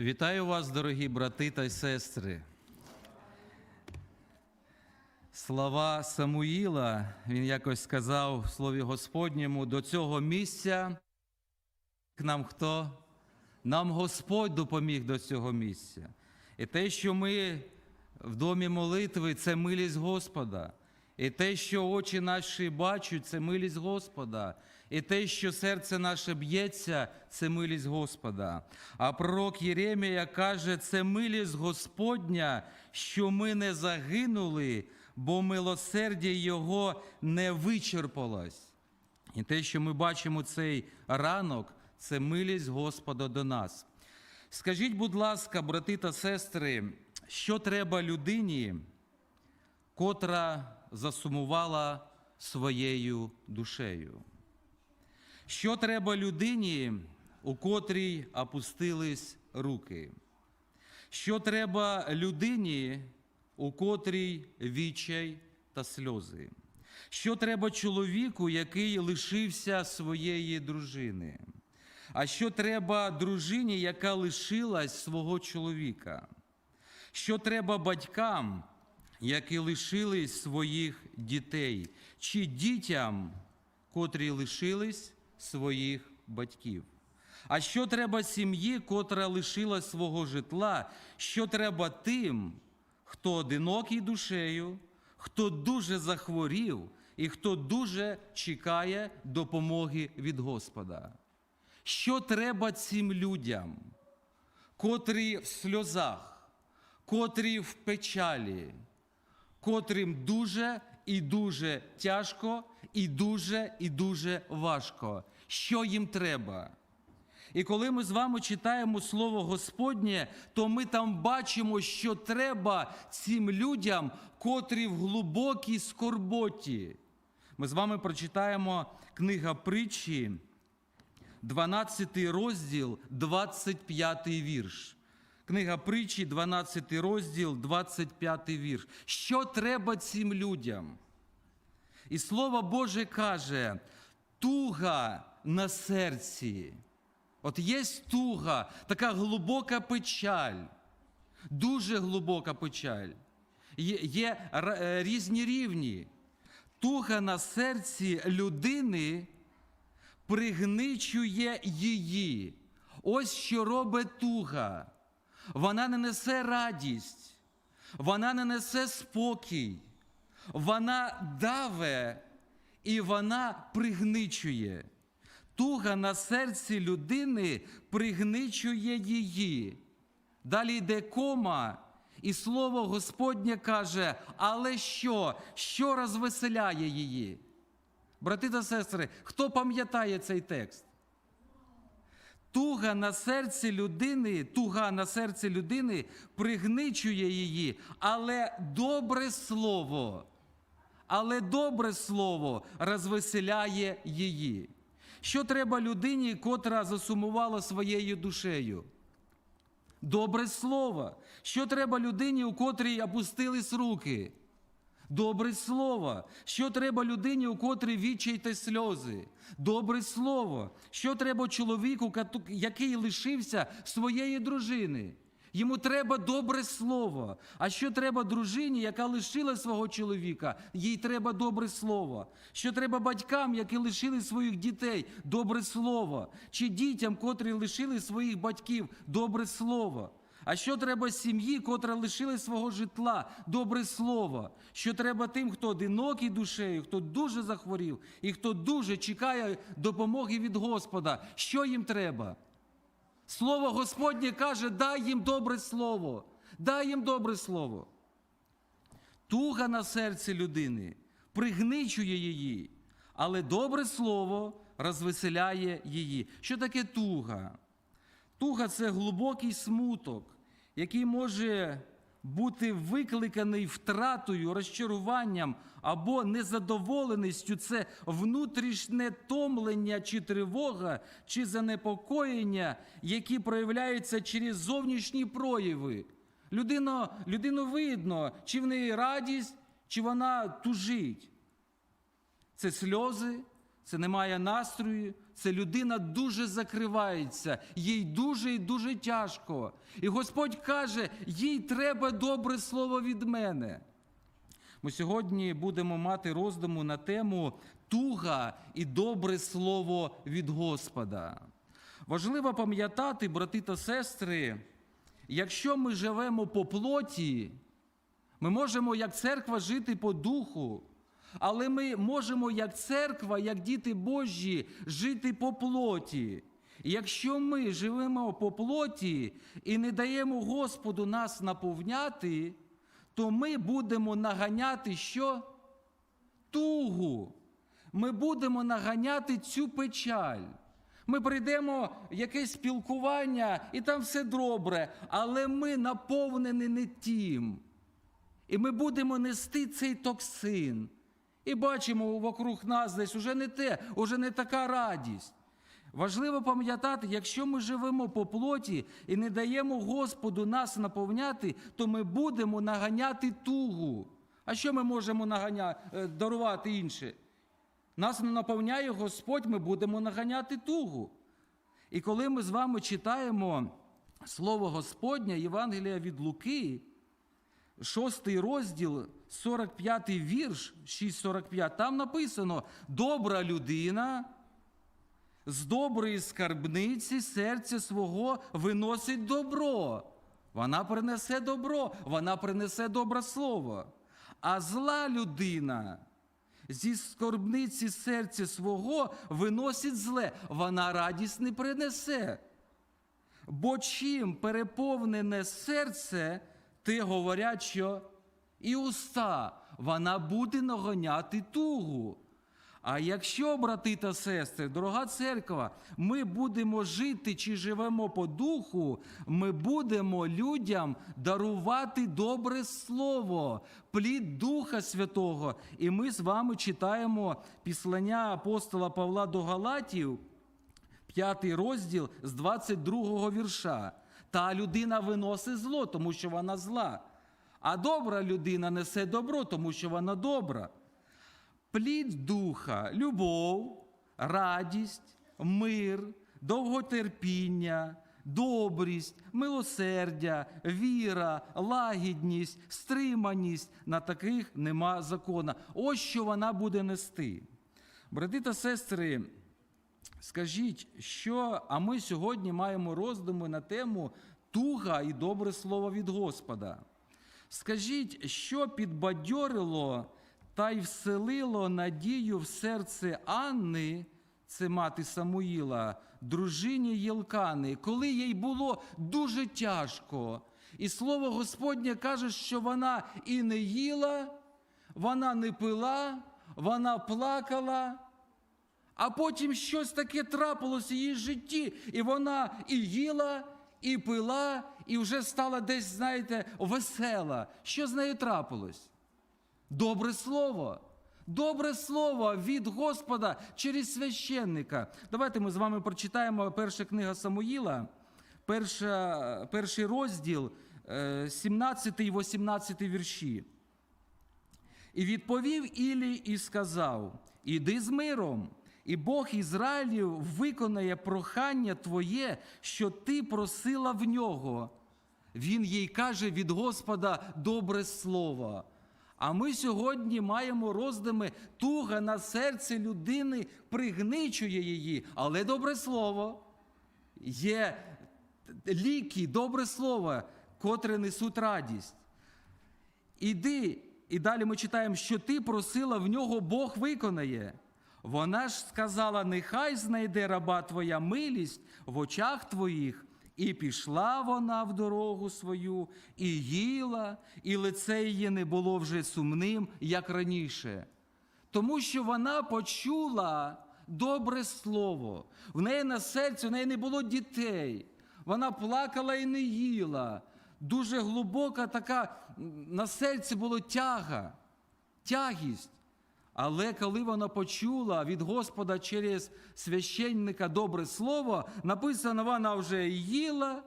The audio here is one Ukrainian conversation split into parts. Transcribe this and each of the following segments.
Вітаю вас, дорогі брати та сестри. Слова Самуїла, він якось сказав в Слові Господньому, до цього місця к нам хто? Нам Господь допоміг до цього місця. І те, що ми в домі молитви, це милість Господа. І те, що очі наші бачать, це милість Господа. І те, що серце наше б'ється, це милість Господа. А пророк Єремія каже, це милість Господня, що ми не загинули, бо милосердя Його не вичерпалось. І те, що ми бачимо цей ранок, це милість Господа до нас. Скажіть, будь ласка, брати та сестри, що треба людині, котра засумувала своєю душею? Що треба людині, у котрій опустились руки? Що треба людині, у котрій відчай та сльози? Що треба чоловіку, який лишився своєї дружини? А що треба дружині, яка лишилась свого чоловіка? Що треба батькам, які лишились своїх дітей, чи дітям, котрі лишились своїх батьків? А що треба сім'ї, котра лишила свого житла? Що треба тим, хто одинокий душею, хто дуже захворів і хто дуже чекає допомоги від Господа? Що треба цим людям, котрі в сльозах, котрі в печалі, котрим дуже і дуже тяжко, і дуже і дуже важко? Що їм треба? І коли ми з вами читаємо Слово Господнє, то ми там бачимо, що треба цим людям, котрі в глибокій скорботі. Ми з вами прочитаємо книга притчі, 12 розділ, 25 вірш. Книга притчі, 12 розділ, 25 вірш. Що треба цим людям? І Слово Боже каже: туга на серці. От є туга, така глибока печаль, дуже глибока печаль. Є, є е, різні рівні. Туга на серці людини пригничує її. Ось що робить туга. Вона не несе радість, вона не несе спокій, вона даве і вона пригничує. Туга на серці людини пригничує її. Далі йде кома, і слово Господнє каже: але що? Що розвеселяє її? Брати та сестри, хто пам'ятає цей текст? Туга на серці людини, туга на серці людини пригничує її, але добре слово, але добре слово розвеселяє її. Що треба людині, котра засумувала своєю душею? Добре слово. Що треба людині, у котрій опустились руки? Добре слово. Що треба людині, у котрій відчай та сльози? Добре слово. Що треба чоловіку, який лишився своєї дружини? Йому треба добре слово. А що треба дружині, яка лишила свого чоловіка? Їй треба добре слово. Що треба батькам, які лишили своїх дітей? Добре слово. Чи дітям, котрі лишили своїх батьків? Добре слово. А що треба сім'ї, котра лишила свого житла? Добре слово. Що треба тим, хто одинокий душею, хто дуже захворів і хто дуже чекає допомоги від Господа? Що їм треба? Слово Господнє каже: дай їм добре слово, дай їм добре слово. Туга на серці людини пригничує її, але добре слово розвеселяє її. Що таке туга? Туга це глибокий смуток, який може бути викликаний втратою, розчаруванням або незадоволеністю. Це внутрішнє томлення чи тривога, чи занепокоєння, які проявляються через зовнішні прояви. Людина, людину видно, чи в неї радість, чи вона тужить. Це сльози, це немає настрою, це людина дуже закривається, їй дуже і дуже тяжко. І Господь каже, їй треба добре слово від мене. Ми сьогодні будемо мати роздуму на тему туга і добре слово від Господа. Важливо пам'ятати, брати та сестри, якщо ми живемо по плоті, ми можемо як церква жити по духу, але ми можемо як церква, як діти Божі, жити по плоті. Якщо ми живемо по плоті і не даємо Господу нас наповняти, то ми будемо наганяти що? Тугу. Ми будемо наганяти цю печаль. Ми прийдемо в якесь спілкування, і там все добре, але ми наповнені не тим. І ми будемо нести цей токсин. І бачимо вокруг нас десь уже не те, уже не така радість. Важливо пам'ятати, якщо ми живемо по плоті і не даємо Господу нас наповняти, то ми будемо наганяти тугу. А що ми можемо наганя... е, дарувати інше? Нас не наповняє Господь, ми будемо наганяти тугу. І коли ми з вами читаємо Слово Господнє, Євангелія від Луки, шостий розділ, 45 вірш, 6.45, там написано: добра людина з доброї скарбниці серця свого виносить добро. Вона принесе добро, вона принесе добре слово. А зла людина зі скарбниці серця свого виносить зле, вона радість не принесе. Бо чим переповнене серце, ти говорять, що і уста, вона буде нагоняти тугу. А якщо, брати та сестри, дорога церква, ми будемо жити чи живемо по духу, ми будемо людям дарувати добре слово, плід Духа Святого. І ми з вами читаємо післання апостола Павла до Галатів, п'ятий розділ з 22 вірша. Та людина виносить зло, тому що вона зла. А добра людина несе добро, тому що вона добра. Плід духа, любов, радість, мир, довготерпіння, добрість, милосердя, віра, лагідність, стриманість. На таких нема закона. Ось що вона буде нести. Брати та сестри, скажіть, що, а ми сьогодні маємо роздуми на тему туга і добре слово від Господа. Скажіть, що підбадьорило та й вселило надію в серце Анни, це мати Самуїла, дружині Єлкани, коли їй було дуже тяжко. І слово Господнє каже, що вона і не їла, вона не пила, вона плакала. А потім щось таке трапилось в її житті, і вона і їла, і пила, і вже стала десь, знаєте, весела. Що з нею трапилось? Добре слово. Добре слово від Господа через священника. Давайте ми з вами прочитаємо перша книга Самуїла, перша, перший розділ, е, 17 і 18 вірші. І відповів Ілі і сказав: Іди з миром, і Бог Ізраїлів виконає прохання твоє, що ти просила в нього. Він їй каже від Господа добре слово. А ми сьогодні маємо роздуми туга на серці людини пригничує її, але добре слово. Є ліки, добре слово, котре несуть радість. Іди, і далі ми читаємо, що ти просила в нього, Бог виконає. Вона ж сказала: нехай знайде раба твоя милість в очах твоїх. І пішла вона в дорогу свою, і їла, і лице її не було вже сумним, як раніше. Тому що вона почула добре слово. В неї на серці, в неї не було дітей. Вона плакала і не їла. Дуже глибока така на серці була тяга, тягість. Але коли вона почула від Господа через священника добре слово, написано, вона вже їла,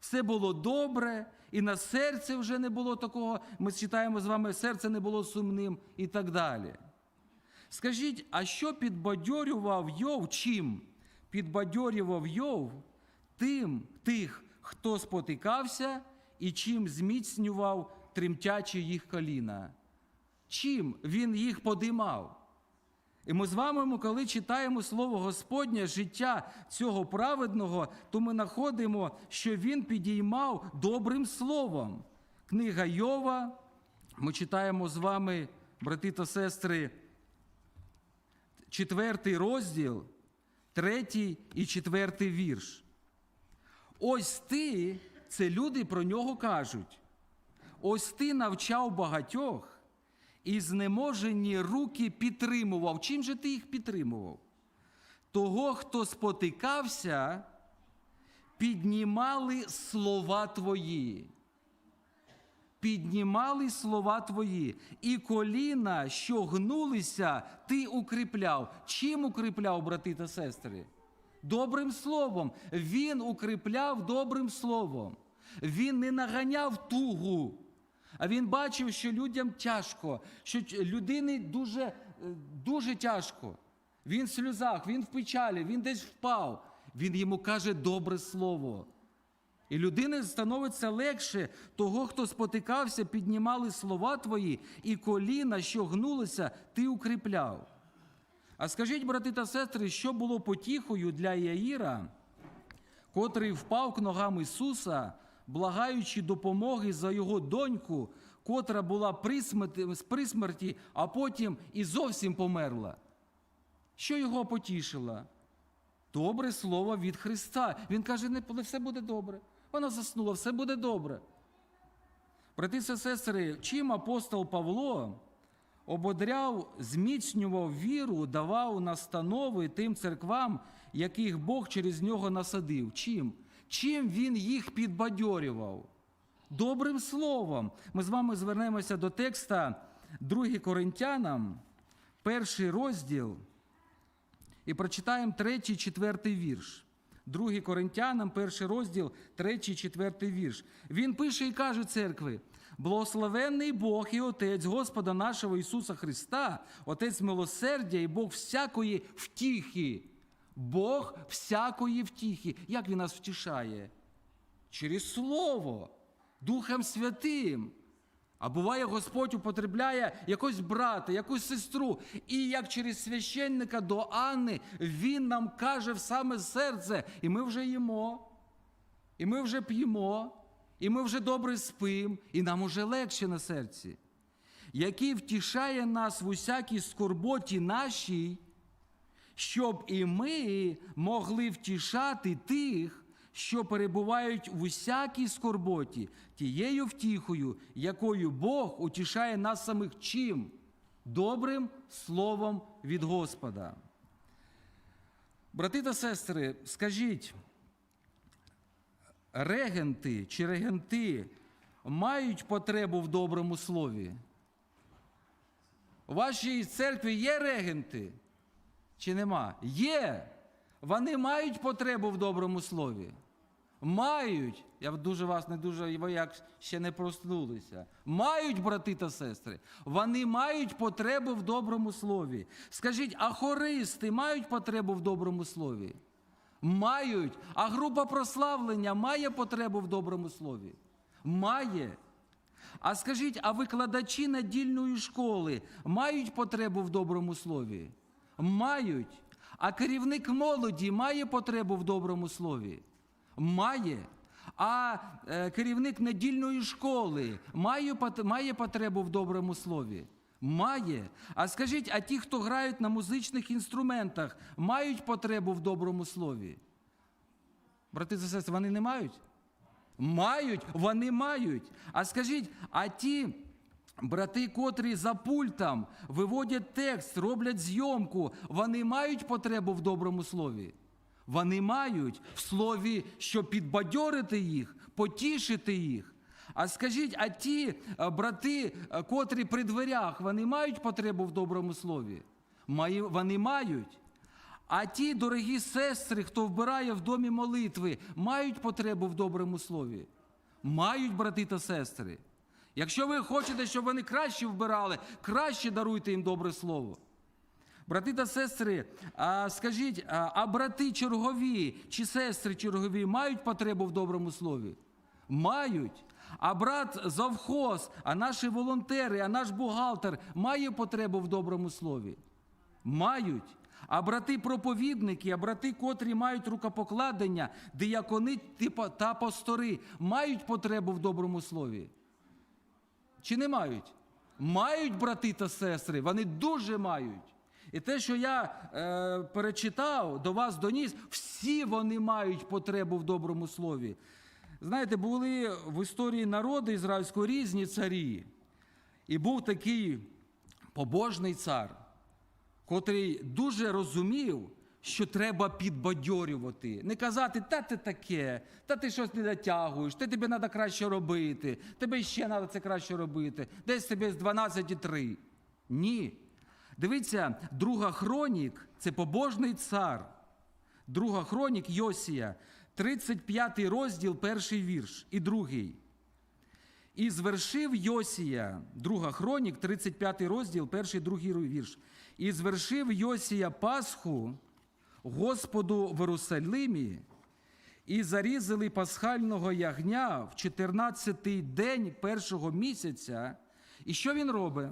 все було добре, і на серці вже не було такого. Ми читаємо з вами, серце не було сумним і так далі. Скажіть, а що підбадьорював Йов чим? Підбадьорював Йов тим тих, хто спотикався, і чим зміцнював тремтячі їх коліна? Чим він їх подимав? І ми з вами, коли читаємо Слово Господнє, життя цього праведного, то ми знаходимо, що він підіймав добрим словом. Книга Йова, ми читаємо з вами, брати та сестри, четвертий розділ, третій і четвертий вірш. Ось ти, це люди про нього кажуть. Ось ти навчав багатьох і знеможені руки підтримував. Чим же ти їх підтримував? Того, хто спотикався, піднімали слова твої. Піднімали слова твої, і коліна, що гнулися, ти укріпляв. Чим укріпляв, брати та сестри? Добрим словом. Він укріпляв добрим словом. Він не наганяв тугу, а він бачив, що людям тяжко, що людині дуже, е, дуже тяжко. Він в сльозах, він в печалі, він десь впав. Він йому каже добре слово. І людини становиться легше того, хто спотикався, піднімали слова твої, і коліна, що гнулися, ти укріпляв. А скажіть, брати та сестри, що було потіхою для Яїра, котрий впав к ногам Ісуса, благаючи допомоги за його доньку, котра була при смерті, а потім і зовсім померла. Що його потішило? Добре слово від Христа. Він каже, не все буде добре. Вона заснула, все буде добре. Брати сестри, чим апостол Павло ободряв, зміцнював віру, давав настанови тим церквам, яких Бог через нього насадив. Чим? Чим він їх підбадьорював? Добрим словом. Ми з вами звернемося до текста 2 Коринтянам, перший розділ, і прочитаємо третій, четвертий вірш. 2 Коринтянам, перший розділ, третій, четвертий вірш. Він пише і каже церкви: Благословенний Бог і Отець Господа нашого Ісуса Христа, Отець милосердя і Бог всякої втіхи. Бог всякої втіхи. Як Він нас втішає? Через Слово, Духом Святим. А буває, Господь употребляє якогось брата, якусь сестру, і як через священника до Анни Він нам каже в саме серце, і ми вже їмо, і ми вже п'ємо, і ми вже добре спимо, і нам уже легше на серці, який втішає нас в усякій скорботі нашій, щоб і ми могли втішати тих, що перебувають в усякій скорботі, тією втіхою, якою Бог утішає нас самих чим? Добрим словом від Господа. Брати та сестри, скажіть, регенти чи регенти мають потребу в доброму слові? У вашій церкві є регенти? Чи нема? Є. Вони мають потребу в доброму слові. Мають. Я дуже вас не дуже, як ще не проснулися. Мають, брати та сестри. Вони мають потребу в доброму слові. Скажіть, а хористи мають потребу в доброму слові? Мають. А група прославлення має потребу в доброму слові? Має. А скажіть, а викладачі надільної школи мають потребу в доброму слові? Мають. А керівник молоді має потребу в доброму слові? Має. А е, керівник недільної школи має, потребу в доброму слові? Має. А скажіть, а ті, хто грають на музичних інструментах, мають потребу в доброму слові? Брати та сестри, вони не мають? Мають, вони мають. А скажіть, а ті брати, котрі за пультом виводять текст, роблять зйомку, вони мають потребу в доброму слові? Вони мають в слові, щоб підбадьорити їх, потішити їх. А скажіть, а ті е, брати, е, котрі при дверях, вони мають потребу в доброму слові? Вони мають. А ті дорогі сестри, хто вбирає в домі молитви, мають потребу в доброму слові? Мають брати та сестри. Якщо ви хочете, щоб вони краще вбирали, краще даруйте їм добре слово. Брати та сестри, а скажіть, а, брати чергові чи сестри чергові мають потребу в доброму слові? Мають. А брат завхоз, а наші волонтери, а наш бухгалтер має потребу в доброму слові? Мають. А брати проповідники, а брати, котрі мають рукопокладення, диякони та пастори, мають потребу в доброму слові? Чи не мають? Мають брати та сестри, вони дуже мають. І те, що я е, перечитав до вас доніс, всі вони мають потребу в доброму слові. Знаєте, були в історії народу ізраїльського різні царі. І був такий побожний цар, котрий дуже розумів, що треба підбадьорювати. Не казати, та ти таке, та ти щось не дотягуєш, та тобі треба краще робити, тебе ще треба це краще робити, десь тобі з 12,3. Ні. Дивіться, друга хронік це побожний цар. Друга хронік Йосія, 35 розділ, перший вірш і другий. І звершив Йосія, друга хронік, 35 розділ, перший, другий вірш. І звершив Йосія Пасху Господу в Єрусалимі, і зарізали пасхального ягня в 14-й день першого місяця. І що він робить?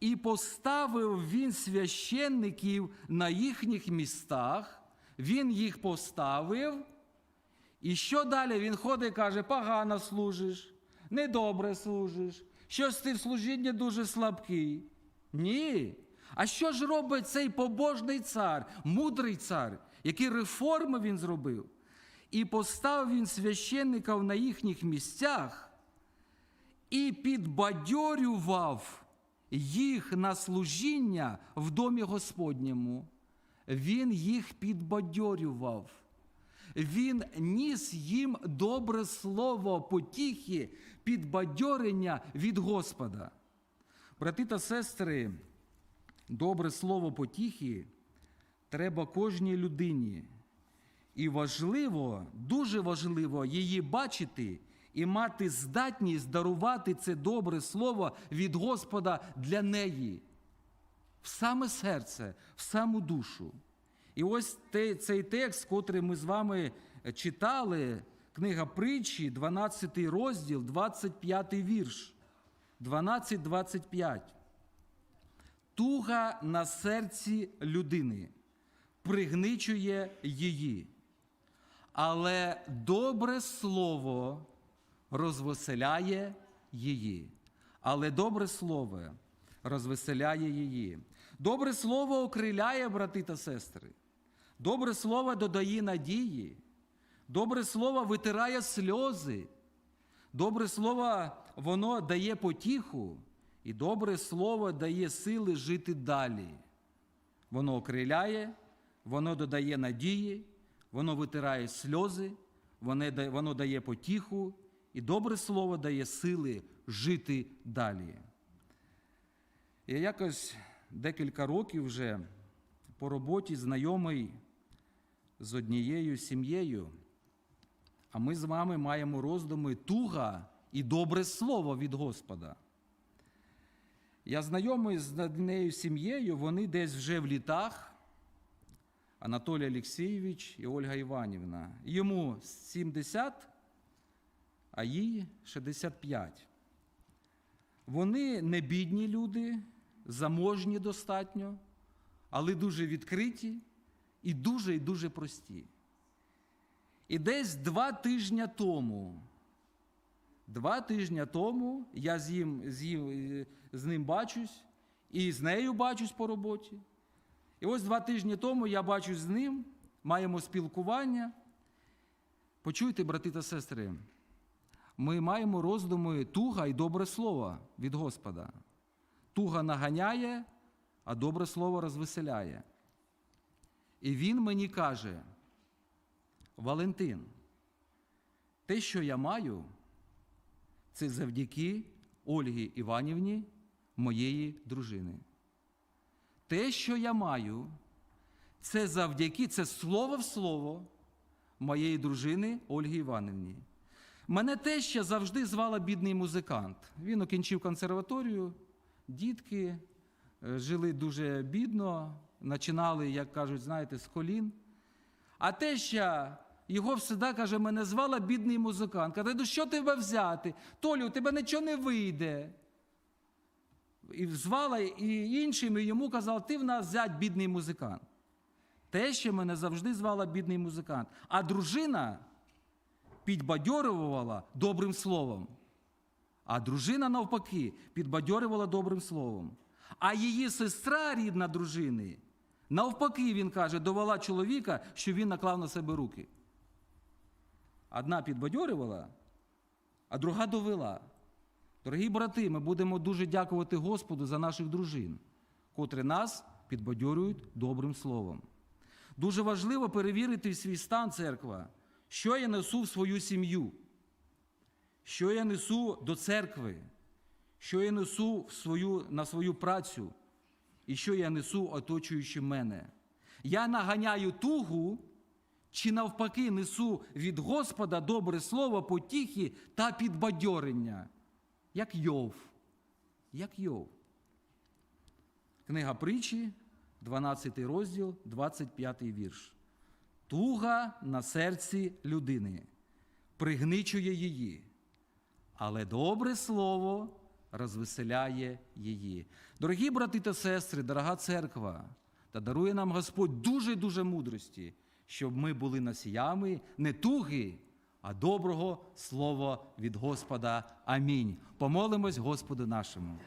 І поставив він священників на їхніх містах, він їх поставив. І що далі? Він ходить і каже: погано служиш, недобре служиш, щось ти в служінні дуже слабкий. Ні. А що ж робить цей побожний цар, мудрий цар, які реформи він зробив? І поставив він священників на їхніх місцях і підбадьорював їх на служіння в домі Господньому. Він їх підбадьорював. Він ніс їм добре слово потіхи, підбадьорення від Господа. Брати та сестри, добре слово потіхи треба кожній людині. І важливо, дуже важливо її бачити і мати здатність дарувати це добре слово від Господа для неї в саме серце, в саму душу. І ось цей текст, котрий ми з вами читали, книга притчі, 12 розділ, 25 вірш. 12-25. Туга на серці людини пригничує її. Але добре слово розвеселяє її. Але добре слово розвеселяє її. Добре слово окриляє, брати та сестри. Добре слово додає надії. Добре слово витирає сльози. Добре слово воно дає потіху, і добре слово дає сили жити далі. Воно окриляє, воно додає надії, воно витирає сльози, воно дає- потіху, і добре слово дає сили жити далі. Я якось декілька років вже по роботі знайомий з однією сім'єю, а ми з вами маємо роздуми туга і добре слово від Господа. Я знайомий з однією сім'єю, вони десь вже в літах. Анатолій Олексійович і Ольга Іванівна. Йому 70, а їй 65. Вони не бідні люди, заможні достатньо, але дуже відкриті і дуже і дуже прості. І десь два тижні тому, два тижні тому я з, їм, з, їм, е, з ним бачусь і з нею бачусь по роботі. І ось два тижні тому я бачусь з ним, маємо спілкування. Почуйте, брати та сестри, ми маємо роздуми туга і добре слово від Господа. Туга наганяє, а добре слово розвеселяє. І він мені каже: Валентин, те, що я маю, це завдяки Ольгі Іванівні, моєї дружини. Те, що я маю, це завдяки, це слово в слово моєї дружини Ольги Іванівні. Мене теща завжди звала бідний музикант. Він окінчив консерваторію, дітки е, жили дуже бідно, починали, як кажуть, знаєте, з колін. А теща його всегда каже, мене звала бідний музикант. Каже, ну що тебе взяти? Толю, у тебе нічого не вийде. І звала, і іншим і йому казав, ти в нас взять бідний музикант. Теща мене завжди звала бідний музикант. А дружина підбадьорювала добрим словом. А дружина, навпаки, підбадьорювала добрим словом. А її сестра, рідна дружини, навпаки, він каже, довела чоловіка, що він наклав на себе руки. Одна підбадьорювала, а друга довела. Дорогі брати, ми будемо дуже дякувати Господу за наших дружин, котрі нас підбадьорюють добрим словом. Дуже важливо перевірити свій стан церква, що я несу в свою сім'ю, що я несу до церкви, що я несу в свою, на свою працю і що я несу оточуючи мене. Я наганяю тугу чи навпаки несу від Господа добре слово, потіхи та підбадьорення, як Йов. Як Йов. Книга притчі, 12 розділ, 25 вірш. Туга на серці людини пригничує її, але добре слово розвеселяє її. Дорогі брати та сестри, дорога церква, та дарує нам Господь дуже дуже мудрості, щоб ми були носіями не туги, а доброго слова від Господа. Амінь. Помолимось Господу нашому.